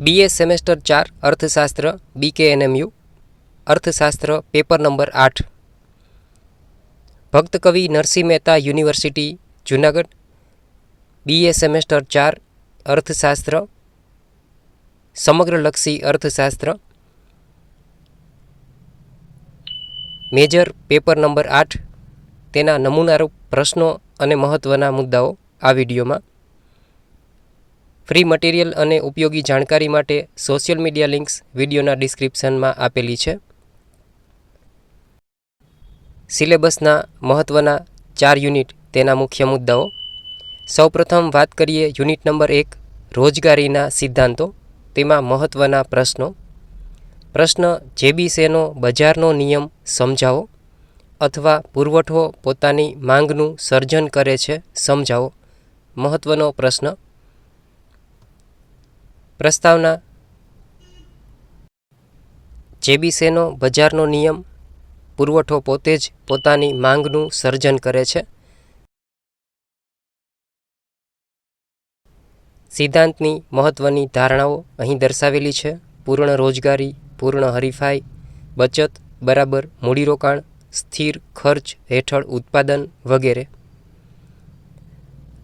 BA semester ચાર, અર્થશાસ્ત્ર બીકે એનએમયુ અર્થશાસ્ત્ર પેપર નંબર આઠ. ભક્ત કવિ Narsinh Mehta university, Junagadh. BA semester ચાર, અર્થશાસ્ત્ર, સમગ્રલક્ષી અર્થશાસ્ત્ર. મેજર પેપર નંબર આઠ. તેના નમૂનારૂપ પ્રશ્નો અને મહત્ત્વના મુદ્દાઓ આ વિડીયોમાં ફ્રી મટીરિયલ અને ઉપયોગી જાણકારી માટે સોશિયલ મીડિયા લિંક્સ વિડીયોના ડિસ્ક્રિપ્શનમાં આપેલી છે. સિલેબસના મહત્ત્વના ચાર યુનિટ તેના મુખ્ય મુદ્દાઓ. સૌપ્રથમ વાત કરીએ યુનિટ નંબર એક, રોજગારીના સિદ્ધાંતો, તેમાં મહત્ત્વના પ્રશ્નો. પ્રશ્ન જેબીસેનો બજારનો નિયમ સમજાવો અથવા પુરવઠો પોતાની માંગનું સર્જન કરે છે સમજાવો. મહત્ત્વનો પ્રશ્ન પ્રસ્તાવના? જેબીસેનો બજારનો નિયમ પુરવઠો પોતે જ પોતાની માંગનું સર્જન કરે છે? સિદ્ધાંતની મહત્ત્વની ધારણાઓ અહીં દર્શાવેલી છે. પૂર્ણ રોજગારી, પૂર્ણ હરીફાઈ, બચત, બરાબર મૂડીરોકાણ, સ્થિર ખર્ચ હેઠળ ઉત્પાદન વગેરે.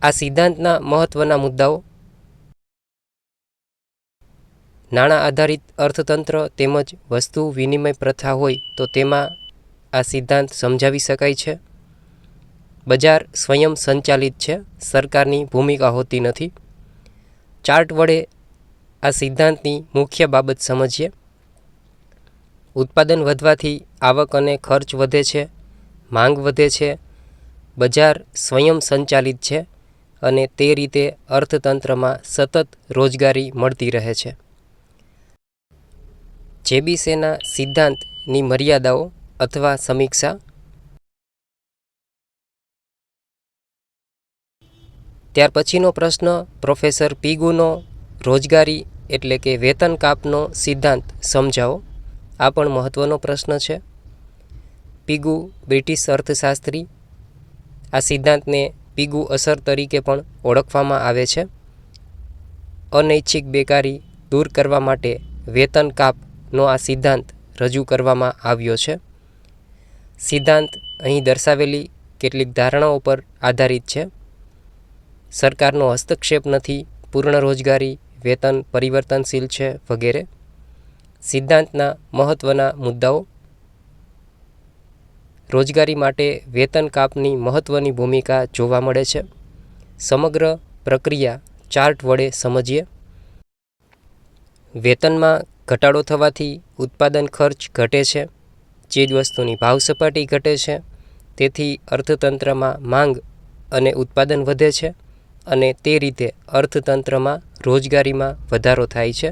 આ સિદ્ધાંતના મહત્ત્વના મુદ્દાઓ નાણાં આધારિત અર્થતંત્ર તેમજ વસ્તુ વિનિમય પ્રથા હોય તો તેમાં આ સિદ્ધાંત સમજાવી શકાય છે. બજાર સ્વયં સંચાલિત છે, સરકારની ભૂમિકા હોતી નથી. ચાર્ટ વડે આ સિદ્ધાંતની મુખ્ય બાબત સમજીએ. ઉત્પાદન વધવાથી આવક અને ખર્ચ વધે છે, માંગ વધે છે, બજાર સ્વયં સંચાલિત છે અને તે રીતે અર્થતંત્રમાં સતત રોજગારી મળતી રહે છે. જેબીસેના સિદ્ધાંતની મર્યાદાઓ અથવા સમીક્ષા? ત્યાર પછીનો પ્રશ્ન, પ્રોફેસર પીગુનો રોજગારી એટલે કે વેતન કાપનો સિદ્ધાંત સમજાવો. આ પણ મહત્ત્વનો પ્રશ્ન છે. પીગુ બ્રિટિશ અર્થશાસ્ત્રી. આ સિદ્ધાંતને પીગુ અસર તરીકે પણ ઓળખવામાં આવે છે. અનૈચ્છિક બેકારી દૂર કરવા માટે વેતન કાપનો આ સિદ્ધાંત રજૂ કરવામાં આવ્યો છે. સિદ્ધાંત અહીં દર્શાવેલી કેટલીક ધારણાઓ પર આધારિત છે. સરકારનો હસ્તક્ષેપ નથી, પૂર્ણ રોજગારી, વેતન પરિવર્તનશીલ છે વગેરે. સિદ્ધાંતના મહત્ત્વના મુદ્દાઓ. રોજગારી માટે વેતન કાપની મહત્ત્વની ભૂમિકા જોવા મળે છે. સમગ્ર પ્રક્રિયા ચાર્ટ વડે સમજીએ. વેતનમાં ઘટાડો થવાથી ઉત્પાદન ખર્ચ ઘટે છે ચીજવસ્તુની ભાવ સપાટી ઘટે છે, તેથી અર્થતંત્રમાં માંગ અને ઉત્પાદન વધે છે અને તે રીતે અર્થતંત્રમાં રોજગારીમાં વધારો થાય છે.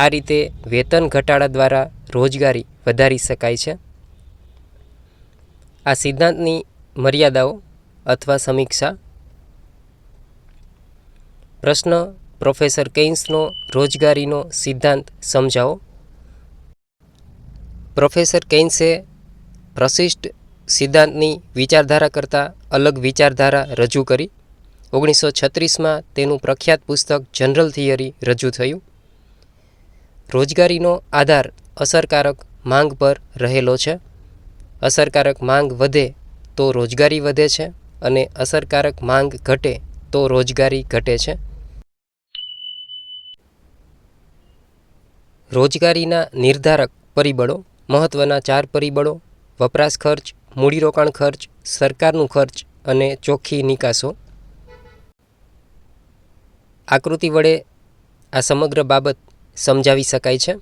આ રીતે વેતન ઘટાડા દ્વારા રોજગારી વધારી શકાય છે. આ સિદ્ધાંતની મર્યાદાઓ અથવા સમીક્ષા. પ્રશ્ન પ્રોફેસર કેઇન્સનો રોજગારીનો સિદ્ધાંત સમજાવો. પ્રોફેસર કેઇન્સે પ્રશિષ્ટ સિદ્ધાંતની વિચારધારા કરતાં અલગ વિચારધારા રજૂ કરી. ઓગણીસો છત્રીસમાં તેનું પ્રખ્યાત પુસ્તક જનરલ થિયરી રજૂ થયું. રોજગારીનો આધાર અસરકારક માંગ પર રહેલો છે. અસરકારક માંગ વધે તો રોજગારી વધે છે અને અસરકારક માંગ ઘટે તો રોજગારી ઘટે છે. રોજગારીના નિર્ધારક પરિબળો મહત્ત્વના ચાર પરિબળો, વપરાશ ખર્ચ, મૂડીરોકાણ ખર્ચ, સરકારનું ખર્ચ અને ચોખ્ખી નિકાસો. આકૃતિ વડે આ સમગ્ર બાબત સમજાવી શકાય છે.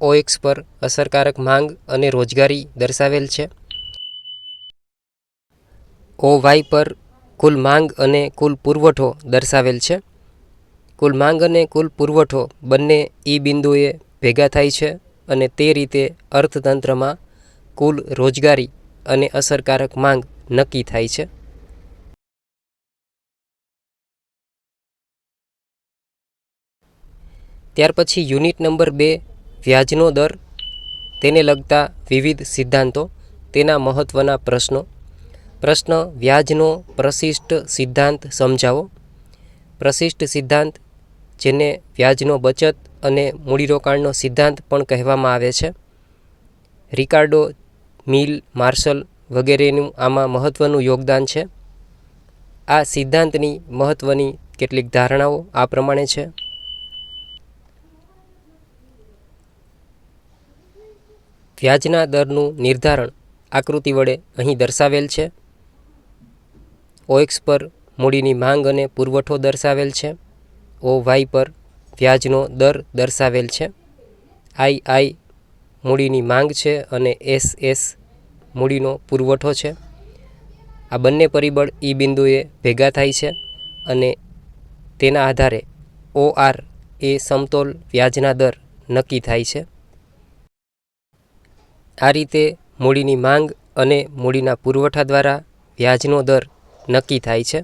ઓએક્સ પર અસરકારક માંગ અને રોજગારી દર્શાવેલ છે. ઓ વાય પર કુલ માંગ અને કુલ પુરવઠો દર્શાવેલ છે. કુલ માંગ અને કુલ પુરવઠો બંને ઈ બિંદુએ ભેગા થાય છે અને તે રીતે અર્થતંત્રમાં કુલ રોજગારી અને અસરકારક માંગ નક્કી થાય છે. ત્યાર પછી યુનિટ નંબર બે વ્યાજનો દર. તેને લગતા વિવિધ સિદ્ધાંતો, તેના મહત્ત્વના પ્રશ્નો. પ્રશ્ન વ્યાજનો પ્રશિષ્ટ સિદ્ધાંત સમજાવો. પ્રશિષ્ટ સિદ્ધાંત, જેને વ્યાજનો બચત અને મૂડીરોકાણનો સિદ્ધાંત પણ કહેવામાં આવે છે. રિકાર્ડો, મિલ, માર્શલ વગેરેનું આમાં મહત્ત્વનું યોગદાન છે. આ સિદ્ધાંતની મહત્ત્વની કેટલીક ધારણાઓ આ પ્રમાણે છે. વ્યાજના દરનું નિર્ધારણ આકૃતિ વડે અહીં દર્શાવેલ છે. ઓએક્સ પર મૂડીની માંગ અને પુરવઠો દર્શાવેલ છે. ઓ વાય પર વ્યાજનો દર દર્શાવેલ છે. આઈ આઈ મૂડીની માંગ છે અને એસ એસ મૂડીનો પુરવઠો છે. આ બંને પરિબળ ઈ બિંદુએ ભેગા થાય છે અને તેના આધારે ઓ આર એ સમતોલ વ્યાજના દર નક્કી થાય છે. આ રીતે મૂડીની માંગ અને મૂડીના પુરવઠા દ્વારા વ્યાજનો દર નક્કી થાય છે.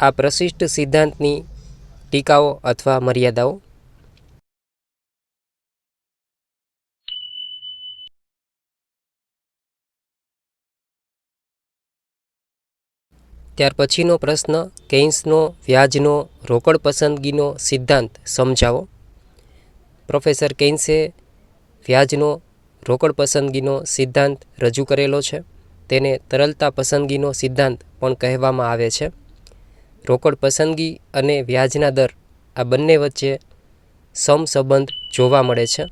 આ પ્રશિષ્ટ સિદ્ધાંતની ટીકાઓ અથવા મર્યાદાઓ? ત્યાર પછીનો પ્રશ્ન, કેઇન્સનો, વ્યાજનો, રોકડ પસંદગીનો સિદ્ધાંત સમજાવો. પ્રોફેસર કેઇન્સે વ્યાજનો, રોકડ પસંદગીનો સિદ્ધાંત રજૂ કરેલો છે. તેને તરલતા પસંદગીનો સિદ્ધાંત પણ કહેવામાં આવે છે. રોકડ પસંદગી અને વ્યાજના દર આ બંને વચ્ચે સમસંબંધ જોવા મળે છે.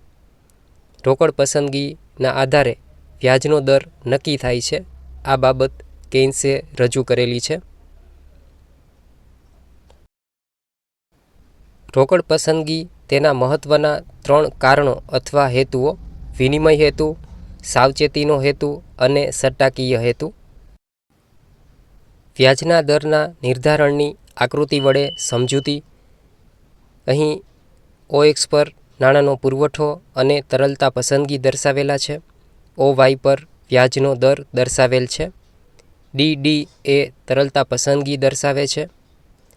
રોકડ પસંદગીના આધારે વ્યાજનો દર નક્કી થાય છે. આ બાબત કેન્સે રજૂ કરેલી છે. રોકડ પસંદગી તેના મહત્ત્વના ત્રણ કારણો અથવા હેતુઓ, વિનિમય હેતુ, સાવચેતીનો હેતુ અને સટ્ટાકીય હેતુ. વ્યાજના દરના નિર્ધારણની આકૃતિ વડે સમજૂતી. અહીં ઓએક્સ પર નાણાંનો પુરવઠો અને તરલતા પસંદગી દર્શાવેલા છે. ઓ વાય પર વ્યાજનો દર દર્શાવેલ છે. ડી ડી એ તરલતા પસંદગી દર્શાવે છે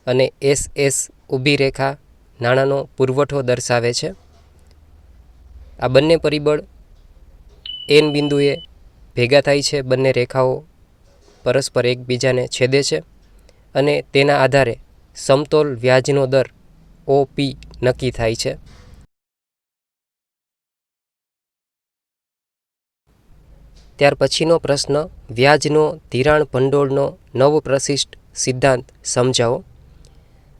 અને એસ એસ ઊભી રેખા નાણાંનો પુરવઠો દર્શાવે છે. આ બંને પરિબળ એન બિંદુએ ભેગા થાય છે. બંને રેખાઓ પરસ્પર એકબીજાને છેદે છે અને તેના આધારે સમતોલ વ્યાજનો દર ઓ પી નક્કી થાય છે. ત્યાર પછીનો પ્રશ્ન, વ્યાજનો ધિરાણ ભંડોળનો નવ પ્રશિષ્ટ સિદ્ધાંત સમજાવો.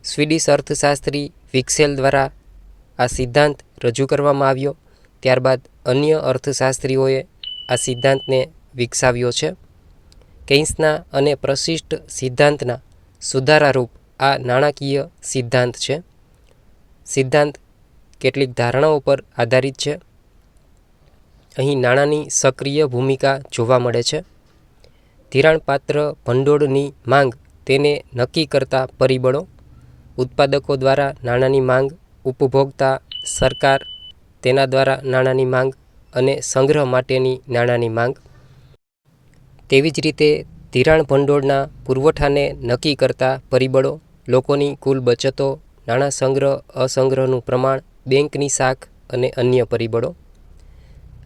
સ્વીડિશ અર્થશાસ્ત્રી વિક્સેલ દ્વારા આ સિદ્ધાંત રજૂ કરવામાં આવ્યો. ત્યારબાદ અન્ય અર્થશાસ્ત્રીઓએ આ સિદ્ધાંતને વિકસાવ્યો છે. કેઇન્સના અને પ્રશિષ્ટ સિદ્ધાંતના સુધારારૂપ આ નાણાકીય સિદ્ધાંત છે. સિદ્ધાંત કેટલીક ધારણાઓ પર આધારિત છે. અહીં નાણાંની સક્રિય ભૂમિકા જોવા મળે છે. ધિરાણપાત્ર ભંડોળની માંગ તેને નક્કી કરતા પરિબળો. ઉત્પાદકો દ્વારા નાણાંની માંગ, ઉપભોક્તા સરકાર તેના દ્વારા નાણાંની માંગ અને સંગ્રહ માટેની નાણાંની માંગ. તેવી જ રીતે ધિરાણ ભંડોળના પુરવઠાને નક્કી કરતા પરિબળો, લોકોની કુલ બચતો, નાણાં સંગ્રહ, અસંગ્રહનું પ્રમાણ, બેંકની શાખ અને અન્ય પરિબળો.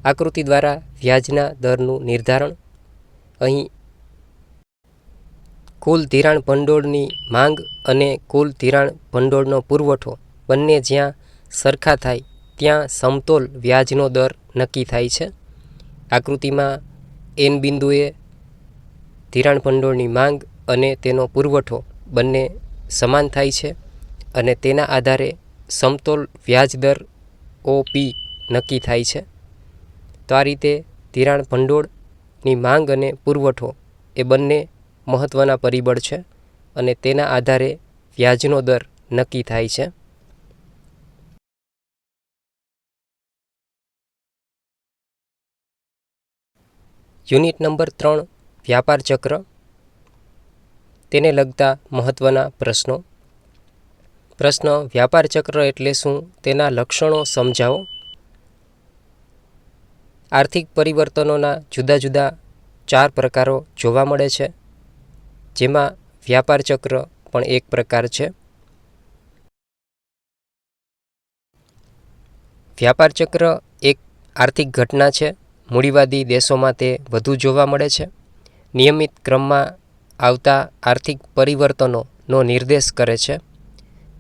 આકૃતિ દ્વારા વ્યાજના દરનું નિર્ધારણ. અહીં કુલ ધિરાણ ભંડોળની માંગ અને કુલ ધિરાણ ભંડોળનો પુરવઠો બંને જ્યાં સરખા થાય, ત્યાં સમતોલ વ્યાજનો દર નક્કી થાય છે. આકૃતિમાં એન બિંદુએ ધિરાણ ભંડોળની માંગ અને તેનો પુરવઠો બંને સમાન થાય છે અને તેના આધારે સમતોલ વ્યાજ દર ઓ નક્કી થાય છે. તો આ રીતે ધિરાણ ભંડોળની માંગ અને પુરવઠો એ બંને મહત્ત્વના પરિબળ છે અને તેના આધારે વ્યાજનો દર નક્કી થાય છે. યુનિટ નંબર ત્રણ વ્યાપાર ચક્ર, તેને લગતા મહત્ત્વના પ્રશ્નો. પ્રશ્ન વ્યાપાર ચક્ર એટલે શું? તેના લક્ષણો સમજાવો. આર્થિક પરિવર્તનોના જુદા જુદા ચાર પ્રકારો જોવા મળે છે. જેમાં વ્યાપાર ચક્ર પણ એક પ્રકાર છે. વ્યાપાર ચક્ર એક આર્થિક ઘટના છે. મૂડીવાદી દેશોમાં તે વધુ જોવા મળે છે. નિયમિત ક્રમમાં આવતા આર્થિક પરિવર્તનોનો નિર્દેશ કરે છે.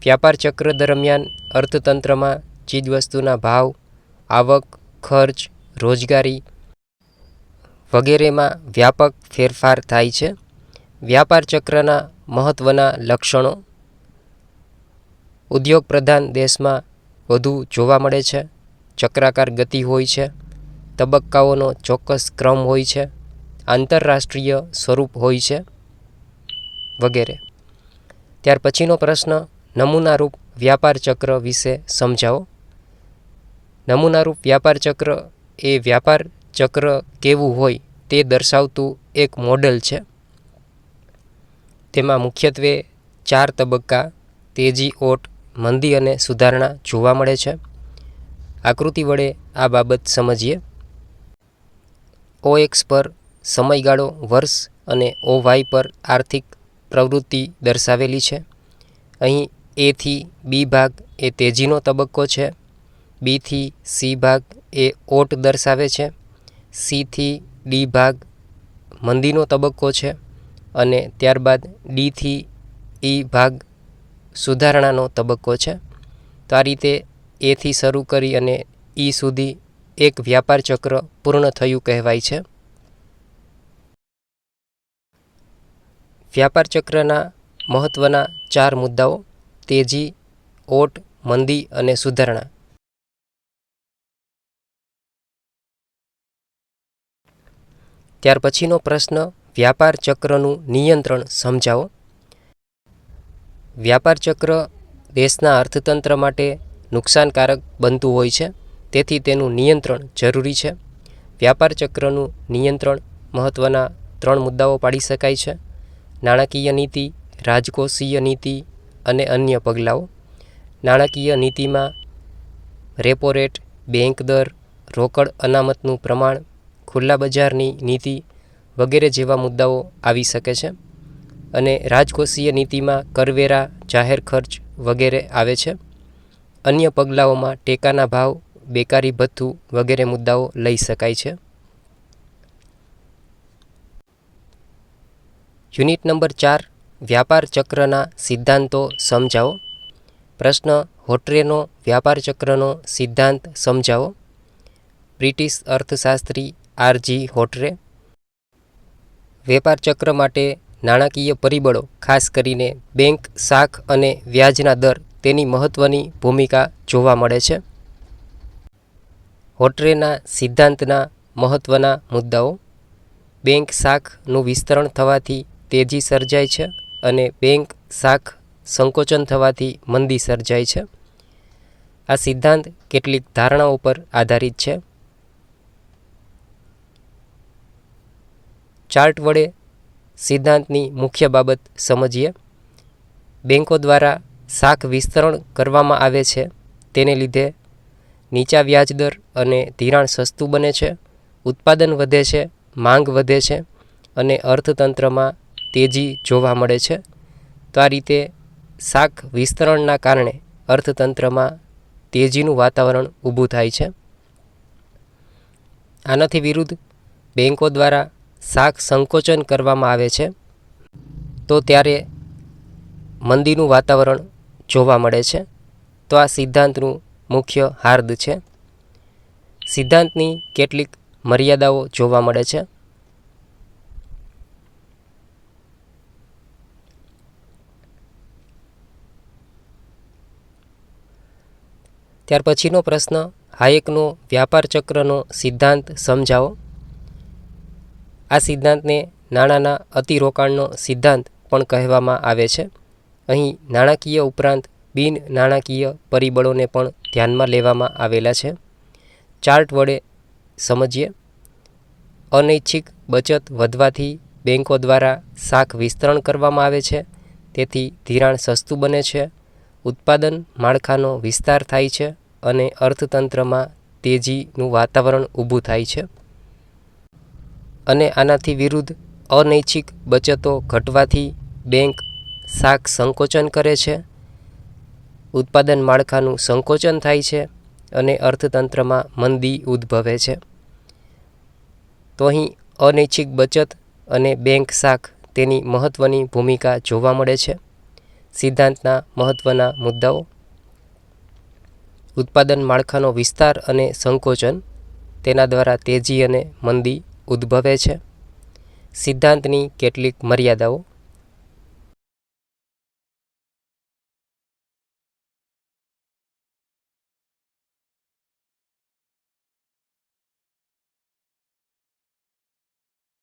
વ્યાપાર ચક્ર દરમિયાન અર્થતંત્રમાં ચીજવસ્તુના ભાવ, આવક, ખર્ચ, રોજગારી વગેરેમાં વ્યાપક ફેરફાર થાય છે. વ્યાપાર ચક્રના મહત્ત્વના લક્ષણો. ઉદ્યોગ પ્રધાન દેશમાં વધુ જોવા મળે છે. ચક્રાકાર ગતિ હોય છે. તબક્કાઓનો ચોક્કસ ક્રમ હોય છે. આંતરરાષ્ટ્રીય સ્વરૂપ હોય છે, વગેરે. ત્યાર પછીનો પ્રશ્ન, નમૂનારૂપ વ્યાપાર ચક્ર વિશે સમજાવો. નમૂનારૂપ વ્યાપાર ચક્ર એ વ્યાપાર ચક્ર કેવું હોય તે દર્શાવતું એક મોડલ છે. તેમાં મુખ્યત્વે ચાર તબક્કા, તેજી ઓટ, મંદી અને સુધારણા જોવા મળે છે. આકૃતિ વડે આ બાબત સમજીએ. ઓ એક્સ પર સમયગાળો, વર્ષ અને ઓ વાય પર આર્થિક પ્રવૃત્તિ દર્શાવેલી છે. અહીં એથી બી ભાગ એ તેજીનો તબક્કો છે. બીથી સી ભાગ એ ઓટ દર્શાવે છે. સીથી ડી ભાગ મંદીનો તબક્કો છે અને ત્યારબાદ ડીથી ઈ ભાગ સુધારણાનો તબક્કો છે. તો આ રીતે એથી શરૂ કરી અને ઈ સુધી એક વ્યાપાર ચક્ર પૂર્ણ થયું કહેવાય છે. વ્યાપાર ચક્રના મહત્ત્વના ચાર મુદ્દાઓ, તેજી, ઓટ, મંદી અને સુધારણા. ત્યાર પછીનો પ્રશ્ન, વ્યાપાર ચક્રનું નિયંત્રણ સમજાવો. વ્યાપાર ચક્ર દેશના અર્થતંત્ર માટે નુકસાનકારક બનતું હોય છે, તેથી તેનું નિયંત્રણ જરૂરી છે. વ્યાપાર ચક્રનું નિયંત્રણ મહત્ત્વના ત્રણ મુદ્દાઓ પાડી શકાય છે. નાણાકીય નીતિ, રાજકોષીય નીતિ અને અન્ય પગલાઓ. નાણાકીય નીતિમાં રેપો રેટ બેંક દર, રોકડ અનામતનું પ્રમાણ, ખુલ્લા બજારની નીતિ વગેરે જેવા મુદ્દાઓ આવી શકે છે અને રાજકોષીય નીતિમાં કરવેરા, જાહેર ખર્ચ વગેરે આવે છે. અન્ય પગલાઓમાં ટેકાના ભાવ, બેકારી ભથ્થું વગેરે મુદ્દાઓ લઈ શકાય છે. યુનિટ નંબર ચાર, વ્યાપાર ચક્રના સિદ્ધાંતો સમજાવો. પ્રશ્ન, હોટ્રેનો વ્યાપાર ચક્રનો સિદ્ધાંત સમજાવો. બ્રિટિશ અર્થશાસ્ત્રી આરજી હોટ્રે, વેપાર ચક્ર માટે નાણાકીય પરિબળો, ખાસ કરીને બેંક, શાખ અને વ્યાજના દર, તેની મહત્ત્વની ભૂમિકા જોવા મળે છે. હોટ્રેના સિદ્ધાંતના મહત્ત્વના મુદ્દાઓ. બેંક, શાખનું વિસ્તરણ થવાથી તેજી સર્જાય છે અને બેંક શાખ સંકોચન થવાથી મંદી સર્જાય છે. આ સિદ્ધાંત કેટલીક ધારણાઓ પર આધારિત છે. ચાર્ટ વડે સિદ્ધાંતની મુખ્ય બાબત સમજીએ. બેંકો દ્વારા શાખ વિસ્તરણ કરવામાં આવે છે. તેને લીધે નીચા વ્યાજદર અને ધિરાણ સસ્તું બને છે. ઉત્પાદન વધે છે, માંગ વધે છે અને અર્થતંત્રમાં તેજી જોવા મળે છે. તો આ રીતે શાક વિસ્તરણના કારણે અર્થતંત્રમાં તેજીનું વાતાવરણ ઊભું થાય છે. આનાથી વિરુદ્ધ બેંકો દ્વારા શાક સંકોચન કરવામાં આવે છે. તો ત્યારે મંદીનું વાતાવરણ જોવા મળે છે. તો આ સિદ્ધાંતનું મુખ્ય હાર્દ છે. સિદ્ધાંતની કેટલીક મર્યાદાઓ જોવા મળે છે. ત્યાર પછીનો પ્રશ્ન હાયકનો વ્યાપાર ચક્રનો સિદ્ધાંત સમજાવો. આ સિદ્ધાંતને નાણાંના અતિરોકાણનો સિદ્ધાંત પણ કહેવામાં આવે છે. અહીં નાણાકીય ઉપરાંત બિન નાણાકીય પરિબળોને પણ ધ્યાનમાં લેવામાં આવેલા છે. ચાર્ટ વડે સમજીએ. અનૈચ્છિક બચત વધવાથી બેંકો દ્વારા શાખ વિસ્તરણ કરવામાં આવે છે. તેથી ધિરાણ સસ્તું બને છે. ઉત્પાદન માળખાનો વિસ્તાર થાય છે અને અર્થતંત્રમાં તેજીનું વાતાવરણ ઊભું થાય છે. અને આનાથી વિરુદ્ધ અનૈચ્છિક બચતો ઘટવાથી બેંક શાખ સંકોચન કરે છે. ઉત્પાદન માળખાનું સંકોચન થાય છે અને અર્થતંત્રમાં મંદી ઉદ્ભવે છે. તો અહીં અનૈચ્છિક બચત અને બેંક શાખ તેની મહત્ત્વની ભૂમિકા જોવા મળે છે. સિદ્ધાંતના મહત્ત્વના મુદ્દાઓ. ઉત્પાદન માળખાનો વિસ્તાર અને સંકોચન તેના દ્વારા તેજી અને મંદી ઉદ્ભવે છે. સિદ્ધાંતની કેટલીક મર્યાદાઓ.